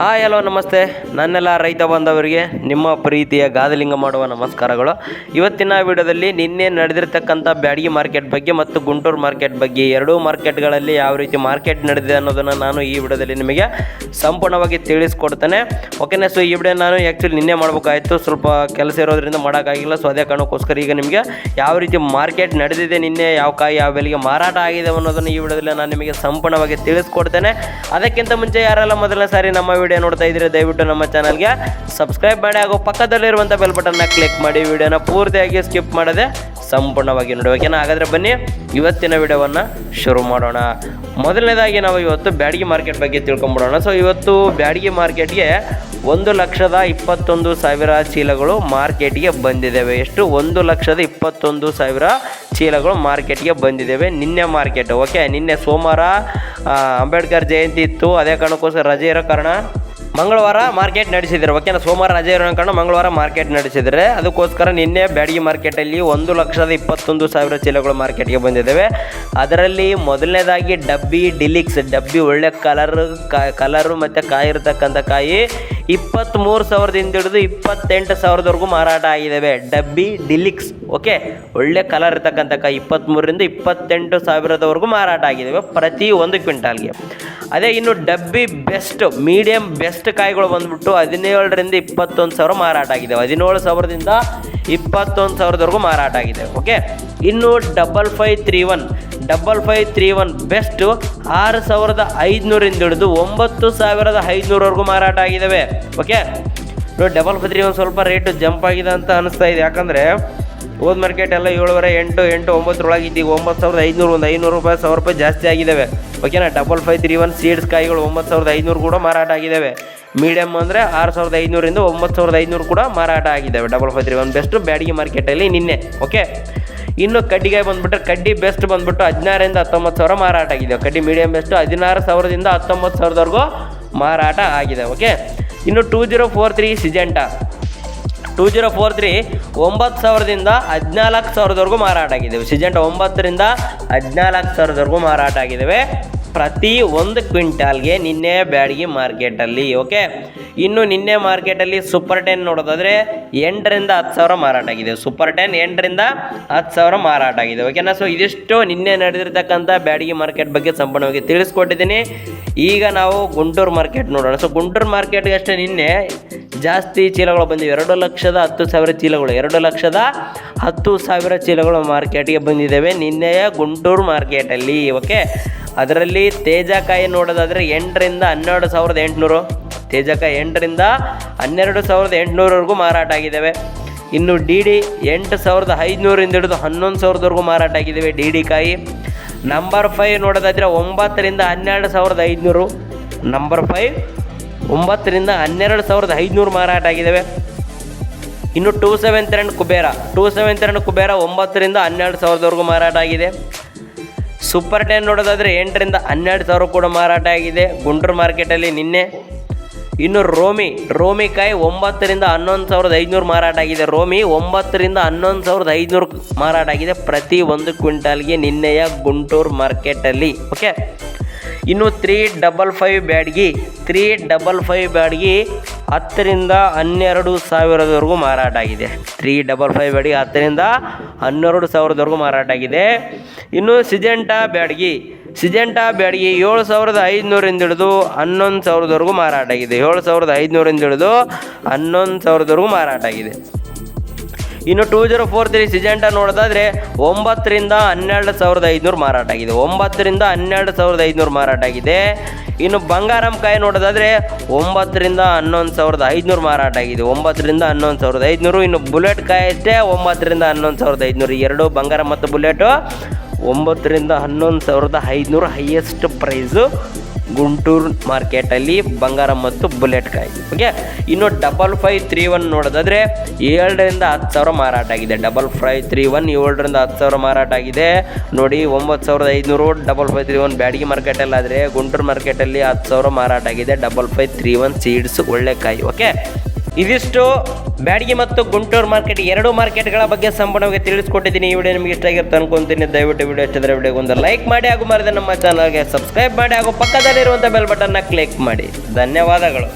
Hi, hello, ನಮಸ್ತೆ. ನನ್ನೆಲ್ಲ ರೈತ ಬಾಂಧವರಿಗೆ ನಿಮ್ಮ ಪ್ರೀತಿಯ ಗಾದಲಿಂಗ ಮಾಡುವ ನಮಸ್ಕಾರಗಳು. ಇವತ್ತಿನ ವಿಡಿಯೋದಲ್ಲಿ ನಿನ್ನೆ ನಡೆದಿರ್ತಕ್ಕಂಥ ಬ್ಯಾಡಗಿ ಮಾರ್ಕೆಟ್ ಬಗ್ಗೆ ಮತ್ತು ಗುಂಟೂರು ಮಾರ್ಕೆಟ್ ಬಗ್ಗೆ ಎರಡೂ ಮಾರ್ಕೆಟ್ಗಳಲ್ಲಿ ಯಾವ ರೀತಿ ಮಾರ್ಕೆಟ್ ನಡೆದಿದೆ ಅನ್ನೋದನ್ನು ನಾನು ಈ ವಿಡಿಯೋದಲ್ಲಿ ನಿಮಗೆ ಸಂಪೂರ್ಣವಾಗಿ ತಿಳಿಸ್ಕೊಡ್ತೇನೆ. ಓಕೆನಾ ಸೊ ಈ ವಿಡಿಯೋ ನಾನು ಆ್ಯಕ್ಚುಲಿ ನಿನ್ನೆ ಮಾಡಬೇಕಾಯಿತು. ಸ್ವಲ್ಪ ಕೆಲಸ ಇರೋದ್ರಿಂದ ಮಾಡೋಕ್ಕಾಗಿಲ್ಲ ಸೊ ಅದೇ ಕಾರಣಕ್ಕೋಸ್ಕರ ಈಗ ನಿಮಗೆ ಯಾವ ರೀತಿ ಮಾರ್ಕೆಟ್ ನಡೆದಿದೆ, ನಿನ್ನೆ ಯಾವ ಕಾಯಿ, ಯಾವ ಬೆಲೆಗೆ ಮಾರಾಟ ಆಗಿದೆ ಅನ್ನೋದನ್ನು ಈ ವಿಡಿಯೋದಲ್ಲಿ ನಾನು ನಿಮಗೆ ಸಂಪೂರ್ಣವಾಗಿ ತಿಳಿಸ್ಕೊಡ್ತೇನೆ. ಅದಕ್ಕಿಂತ ಮುಂಚೆ ಯಾರೆಲ್ಲ ಮೊದಲನೇ ಸಾರಿ ನಮ್ಮ ವಿಡಿಯೋ ನೋಡ್ತಾ ಇದ್ರೆ ದಯವಿಟ್ಟು ನಮ್ಮ ಚಾನಲ್ಗೆ ಸಬ್ಸ್ಕ್ರೈಬ್ ಮಾಡಿ ಹಾಗೂ ಪಕ್ಕದಲ್ಲಿರುವಂಥ ಬೆಲ್ ಬಟನ್ನ ಕ್ಲಿಕ್ ಮಾಡಿ ವಿಡಿಯೋನ ಪೂರ್ತಿಯಾಗಿ ಸ್ಕಿಪ್ ಮಾಡದೆ ಸಂಪೂರ್ಣವಾಗಿ ನೋಡಿ ಓಕೆನಾ ಹಾಗಾದರೆ ಬನ್ನಿ, ಇವತ್ತಿನ ವಿಡಿಯೋವನ್ನು ಶುರು ಮಾಡೋಣ. ಮೊದಲನೇದಾಗಿ ನಾವು ಇವತ್ತು ಬ್ಯಾಡಗಿ ಮಾರ್ಕೆಟ್ ಬಗ್ಗೆ ತಿಳ್ಕೊಂಬಿಡೋಣ. ಸೊ ಇವತ್ತು ಬ್ಯಾಡಗಿ ಮಾರ್ಕೆಟ್ಗೆ ಒಂದು ಲಕ್ಷದ ಇಪ್ಪತ್ತೊಂದು ಸಾವಿರ ಚೀಲಗಳು ಮಾರ್ಕೆಟ್ಗೆ ಬಂದಿದ್ದಾವೆ ಎಷ್ಟು? ಒಂದು ಲಕ್ಷದ ಇಪ್ಪತ್ತೊಂದು ಸಾವಿರ ಚೀಲಗಳು ಮಾರ್ಕೆಟ್ಗೆ ಬಂದಿದ್ದಾವೆ ನಿನ್ನೆ ಮಾರ್ಕೆಟ್ ಓಕೆ ನಿನ್ನೆ ಸೋಮವಾರ ಅಂಬೇಡ್ಕರ್ ಜಯಂತಿ ಇತ್ತು. ಅದೇ ಕಾರಣಕ್ಕೋಸ್ಕರ ರಜೆ ಇರೋ ಕಾರಣ ಮಂಗಳವಾರ ಮಾರ್ಕೆಟ್ ನಡೆಸಿದ್ದಾರೆ. ಓಕೆನಾ ಸೋಮವಾರ ರಜೆ ಇರೋ ಕಾರಣ ಮಂಗಳವಾರ ಮಾರ್ಕೆಟ್ ನಡೆಸಿದ್ರೆ ಅದಕ್ಕೋಸ್ಕರ ನಿನ್ನೆ ಬ್ಯಾಡಗಿ ಮಾರ್ಕೆಟಲ್ಲಿ ಒಂದು ಲಕ್ಷದ ಇಪ್ಪತ್ತೊಂದು ಸಾವಿರ ಚೀಲಗಳು ಮಾರ್ಕೆಟ್ಗೆ ಬಂದಿದ್ದಾವೆ. ಅದರಲ್ಲಿ ಮೊದಲನೇದಾಗಿ ಡಬ್ಬಿ ಡಿಲಿಕ್ಸ್, ಡಬ್ಬಿ ಒಳ್ಳೆ ಕಲರ್ ಕಲರು ಮತ್ತು ಕಾಯಿ ಇರತಕ್ಕಂಥ ಕಾಯಿ ಇಪ್ಪತ್ತ್ಮೂರು ಸಾವಿರದಿಂದ ಹಿಡಿದು ಇಪ್ಪತ್ತೆಂಟು ಸಾವಿರದವರೆಗೂ ಮಾರಾಟ ಆಗಿದ್ದಾವೆ. ಡಬ್ಬಿ ಡಿಲಿಕ್ಸ್, ಓಕೆ? ಒಳ್ಳೆ ಕಲರ್ ಇರ್ತಕ್ಕಂಥ ಕಾಯಿ ಇಪ್ಪತ್ತ್ಮೂರರಿಂದ ಇಪ್ಪತ್ತೆಂಟು ಸಾವಿರದವರೆಗೂ ಮಾರಾಟ ಆಗಿದ್ದಾವೆ ಪ್ರತಿ ಒಂದು ಕ್ವಿಂಟಾಲ್ಗೆ. ಅದೇ ಇನ್ನು ಡಬ್ಬಿ ಬೆಸ್ಟ್ ಮೀಡಿಯಮ್ ಬೆಸ್ಟ್ ಕಾಯಿಗಳು ಬಂದ್ಬಿಟ್ಟು ಹದಿನೇಳರಿಂದ ಇಪ್ಪತ್ತೊಂದು ಸಾವಿರ ಮಾರಾಟ ಆಗಿದೆ. ಹದಿನೇಳು ಸಾವಿರದಿಂದ ಇಪ್ಪತ್ತೊಂದು ಸಾವಿರದವರೆಗೂ ಮಾರಾಟ ಆಗಿದೆ. ಓಕೆ ಇನ್ನು double five three one double five three one best ಆರು ಸಾವಿರದ ಐದುನೂರಿಂದ ಹಿಡಿದು ಒಂಬತ್ತು ಸಾವಿರದ ಐದುನೂರವರೆಗೂ ಮಾರಾಟ ಆಗಿದ್ದಾವೆ ಓಕೆ ನೋಡಿ ಡಬಲ್ ಫೈ ತ್ರೀ ಒನ್ ಸ್ವಲ್ಪ ರೇಟು ಜಂಪ್ ಆಗಿದೆ ಅಂತ ಅನಿಸ್ತಾ ಇದೆ. ಯಾಕಂದರೆ ಹೋದ ಮಾರ್ಕೆಟ್ ಎಲ್ಲ ಏಳುವರೆ, ಎಂಟು ಎಂಟು, ಒಂಬತ್ತರೊಳಗೆ ಇದ್ದೀವಿ. ಒಂಬತ್ತು ಸಾವಿರದ ಐನೂರು ಒಂದು ಐನೂರು ರೂಪಾಯಿ, ಸಾವಿರ ರೂಪಾಯಿ ಜಾಸ್ತಿ ಆಗಿದ್ದಾವೆ. ಓಕೆನಾ double five three one seeds ಕಾಯಿಗಳು ಒಂಬತ್ತು ಸಾವಿರದ ಐನೂರು ಕೂಡ ಮಾರಾಟ ಆಗಿದ್ದಾವೆ. ಮೀಡಿಯಮ್ ಅಂದರೆ ಆರು ಸಾವಿರದ ಐನೂರಿಂದ ಒಂಬತ್ತು ಸಾವಿರದ ಐನೂರು ಕೂಡ ಮಾರಾಟ ಆಗಿದ್ದಾವೆ. Double five three one best Byadgi ಮಾರ್ಕೆಟಲ್ಲಿ ನಿನ್ನೆ. ಓಕೆ ಇನ್ನು ಕಡ್ಡಿಗೆ ಬಂದುಬಿಟ್ರೆ ಕಡ್ಡಿ ಬೆಸ್ಟ್ ಬಂದ್ಬಿಟ್ಟು ಹದಿನಾರರಿಂದ ಹತ್ತೊಂಬತ್ತು ಸಾವಿರ ಮಾರಾಟ ಆಗಿದೆ. ಕಡ್ಡಿ ಮೀಡಿಯಮ್ ಬೆಸ್ಟು ಹದಿನಾರು ಸಾವಿರದಿಂದ ಹತ್ತೊಂಬತ್ತು ಸಾವಿರದವರೆಗೂ ಮಾರಾಟ ಆಗಿದೆ. ಓಕೆ ಇನ್ನು two zero four three Syngenta two zero four three ಒಂಬತ್ತು ಸಾವಿರದಿಂದ ಹದಿನಾಲ್ಕು ಸಾವಿರದವರೆಗೂ ಮಾರಾಟ ಆಗಿದ್ದೇವೆ. ಸಿಜೆಂಟ್ ಒಂಬತ್ತರಿಂದ ಹದಿನಾಲ್ಕು ಸಾವಿರದವರೆಗೂ ಮಾರಾಟ ಆಗಿದ್ದಾವೆ. ಪ್ರತಿ ಒಂದು ಕ್ವಿಂಟಾಲ್ಗೆ ನಿನ್ನೆ ಬ್ಯಾಡಗಿ ಮಾರ್ಕೆಟಲ್ಲಿ, ಓಕೆ? ಇನ್ನು ನಿನ್ನೆ ಮಾರ್ಕೆಟಲ್ಲಿ ಸೂಪರ್ ಟೆನ್ ನೋಡೋದಾದರೆ ಎಂಟರಿಂದ ಹತ್ತು ಸಾವಿರ ಮಾರಾಟ ಆಗಿದೆ. ಸೂಪರ್ ಟೆನ್ ಎಂಟರಿಂದ ಹತ್ತು ಸಾವಿರ ಮಾರಾಟ ಆಗಿದೆ, ಓಕೆನಾ? ಸೊ ಇದಿಷ್ಟು ನಿನ್ನೆ ನಡೆದಿರ್ತಕ್ಕಂಥ ಬ್ಯಾಡಗಿ ಮಾರ್ಕೆಟ್ ಬಗ್ಗೆ ಸಂಪೂರ್ಣವಾಗಿ ತಿಳಿಸ್ಕೊಟ್ಟಿದ್ದೀನಿ. ಈಗ ನಾವು ಗುಂಟೂರು ಮಾರ್ಕೆಟ್ ನೋಡೋಣ. ಸೊ ಗುಂಟೂರು ಮಾರ್ಕೆಟ್ಗೆ ಅಷ್ಟೇ ನಿನ್ನೆ ಜಾಸ್ತಿ ಚೀಲಗಳು ಬಂದಿವೆ. ಎರಡು ಲಕ್ಷದ ಹತ್ತು ಸಾವಿರ ಚೀಲಗಳು, ಎರಡು ಲಕ್ಷದ ಹತ್ತು ಸಾವಿರ ಚೀಲಗಳು ಮಾರ್ಕೆಟ್ಗೆ ಬಂದಿದ್ದಾವೆ ನಿನ್ನೆಯ ಗುಂಟೂರು ಮಾರ್ಕೆಟಲ್ಲಿ, ಓಕೆ? ಅದರಲ್ಲಿ ತೇಜಕಾಯಿ ನೋಡೋದಾದರೆ ಎಂಟರಿಂದ ಹನ್ನೆರಡು ಸಾವಿರದ ಎಂಟುನೂರು. ತೇಜಕಾಯಿ ಎಂಟರಿಂದ ಹನ್ನೆರಡು ಸಾವಿರದ ಎಂಟುನೂರವರೆಗೂ ಮಾರಾಟ ಆಗಿದ್ದಾವೆ. ಇನ್ನು ಡಿ ಡಿ ಎಂಟು ಸಾವಿರದ ಐದುನೂರಿಂದ ಹಿಡಿದು ಹನ್ನೊಂದು ಸಾವಿರದವರೆಗೂ ಮಾರಾಟ ಆಗಿದ್ದಾವೆ ಡಿ ಡಿ ಕಾಯಿ. ನಂಬರ್ ಫೈವ್ ನೋಡೋದಾದರೆ ಒಂಬತ್ತರಿಂದ ಹನ್ನೆರಡು ಸಾವಿರದ ಐದುನೂರು. ನಂಬರ್ ಫೈವ್ ಒಂಬತ್ತರಿಂದ ಹನ್ನೆರಡು ಸಾವಿರದ ಐದುನೂರು ಮಾರಾಟ ಆಗಿದ್ದಾವೆ. ಇನ್ನು ಟೂ ಸೆವೆಂತ್ ಎರಡು ಕುಬೇರ. ಟೂ ಸೆವೆನ್ ತ್ರೆಂಡ್ ಕುಬೇರ ಒಂಬತ್ತರಿಂದ ಹನ್ನೆರಡು ಸಾವಿರದವರೆಗೂ ಮಾರಾಟ ಆಗಿದೆ. ಸೂಪರ್ ಟೆನ್ ನೋಡೋದಾದರೆ ಎಂಟರಿಂದ ಹನ್ನೆರಡು ಸಾವಿರ ಕೂಡ ಮಾರಾಟ ಆಗಿದೆ. ಗುಂಟೂರು ಮಾರ್ಕೆಟಲ್ಲಿ ನಿನ್ನೆ. ಇನ್ನು ರೋಮಿ ರೋಮಿಕಾಯಿ ಒಂಬತ್ತರಿಂದ ಹನ್ನೊಂದು ಸಾವಿರದ ಐದುನೂರು ಮಾರಾಟ ಆಗಿದೆ. ರೋಮಿ ಒಂಬತ್ತರಿಂದ ಹನ್ನೊಂದು ಸಾವಿರದ ಐದುನೂರು ಮಾರಾಟ ಆಗಿದೆ ಪ್ರತಿ ಒಂದು ಕ್ವಿಂಟಾಲ್ಗೆ ನಿನ್ನೆಯ ಗುಂಟೂರು ಮಾರ್ಕೆಟಲ್ಲಿ ಓಕೆ ಇನ್ನು three double five Byadgi three double five Byadgi ಹತ್ತರಿಂದ ಹನ್ನೆರಡು ಸಾವಿರದವರೆಗೂ ಮಾರಾಟ ಆಗಿದೆ. ತ್ರೀ ಡಬಲ್ ಫೈವ್ ಬ್ಯಾಡ್ಗಿ ಹತ್ತರಿಂದ ಹನ್ನೆರಡು ಸಾವಿರದವರೆಗೂ ಮಾರಾಟ ಆಗಿದೆ. ಇನ್ನು ಸಿಜೆಂಟಾ ಬ್ಯಾಡ್ಗಿ ಸಿಜೆಂಟಾ ಬ್ಯಾಡ್ಗಿ ಏಳು ಸಾವಿರದ ಐದುನೂರಿಂದ ಹಿಡಿದು ಹನ್ನೊಂದು ಸಾವಿರದವರೆಗೂ ಮಾರಾಟ ಆಗಿದೆ. ಏಳು ಸಾವಿರದ ಐದುನೂರಿಂದ ಹಿಡಿದು ಹನ್ನೊಂದು ಸಾವಿರದವರೆಗೂ ಮಾರಾಟ ಆಗಿದೆ. ಇನ್ನು two zero four three Syngenta ನೋಡೋದಾದ್ರೆ ಒಂಬತ್ತರಿಂದ ಹನ್ನೆರಡು ಸಾವಿರದ ಐದುನೂರು ಮಾರಾಟ ಆಗಿದೆ. ಒಂಬತ್ತರಿಂದ ಹನ್ನೆರಡು ಸಾವಿರದ ಐದುನೂರು ಮಾರಾಟ ಆಗಿದೆ. ಇನ್ನು ಬಂಗಾರಂ ಕಾಯಿ ನೋಡೋದಾದ್ರೆ ಒಂಬತ್ತರಿಂದ ಹನ್ನೊಂದು ಸಾವಿರದ ಐದುನೂರು ಮಾರಾಟ ಆಗಿದೆ. ಒಂಬತ್ತರಿಂದ ಹನ್ನೊಂದು ಸಾವಿರದ ಐದುನೂರು. ಇನ್ನು ಬುಲೆಟ್ ಕಾಯಿ ಅಷ್ಟೇ ಒಂಬತ್ತರಿಂದ ಹನ್ನೊಂದು ಸಾವಿರದ ಐದುನೂರು. ಎರಡು ಬಂಗಾರ ಮತ್ತು ಬುಲೆಟು ಒಂಬತ್ತರಿಂದ ಹನ್ನೊಂದು ಸಾವಿರದ ಐದುನೂರು ಹೈಯೆಸ್ಟ್ ಪ್ರೈಸು ಗುಂಟೂರು ಮಾರ್ಕೆಟಲ್ಲಿ ಬಂಗಾರ ಮತ್ತು ಬುಲೆಟ್ ಕಾಯಿ. ಓಕೆ ಇನ್ನು ಡಬಲ್ ಫೈವ್ ತ್ರೀ ಒನ್ ನೋಡೋದಾದರೆ ಏಳರಿಂದ ಹತ್ತು ಸಾವಿರ ಮಾರಾಟ ಆಗಿದೆ. ಡಬಲ್ ಫೈವ್ ತ್ರೀ ಒನ್ ಏಳರಿಂದ ಹತ್ತು ಸಾವಿರ ಮಾರಾಟ ಆಗಿದೆ. ನೋಡಿ, ಒಂಬತ್ತು ಸಾವಿರದ ಐದುನೂರು double five three one Byadgi ಮಾರ್ಕೆಟಲ್ಲಾದರೆ Guntur ಮಾರ್ಕೆಟಲ್ಲಿ ಹತ್ತು ಸಾವಿರ ಮಾರಾಟ ಆಗಿದೆ. Double five three one seeds ಒಳ್ಳೆ ಕಾಯಿ. ಓಕೆ ಇದಿಷ್ಟು ಬ್ಯಾಡಗಿ ಮತ್ತು ಗುಂಟೂರು ಮಾರ್ಕೆಟ್ ಎರಡು ಮಾರ್ಕೆಟ್ಗಳ ಬಗ್ಗೆ ಸಂಪೂರ್ಣವಾಗಿ ತಿಳಿಸ್ಕೊಟ್ಟಿದ್ದೀನಿ. ಈ ವಿಡಿಯೋ ನಿಮಗೆ ಇಷ್ಟ ಆಗಿರುತ್ತೆ ಅನ್ಕೊಂತೀನಿ. ದಯವಿಟ್ಟು ವಿಡಿಯೋ ಇಷ್ಟಿದ್ರೆ ವಿಡಿಯೋಗೆ ಒಂದು ಲೈಕ್ ಮಾಡಿ ಹಾಗೂ ಮರದ ನಮ್ಮ ಚಾನಲ್ಗೆ ಸಬ್ಸ್ಕ್ರೈಬ್ ಮಾಡಿ ಹಾಗೂ ಪಕ್ಕದಲ್ಲಿರುವಂಥ ಬೆಲ್ ಬಟನ್ನ ಕ್ಲಿಕ್ ಮಾಡಿ. ಧನ್ಯವಾದಗಳು.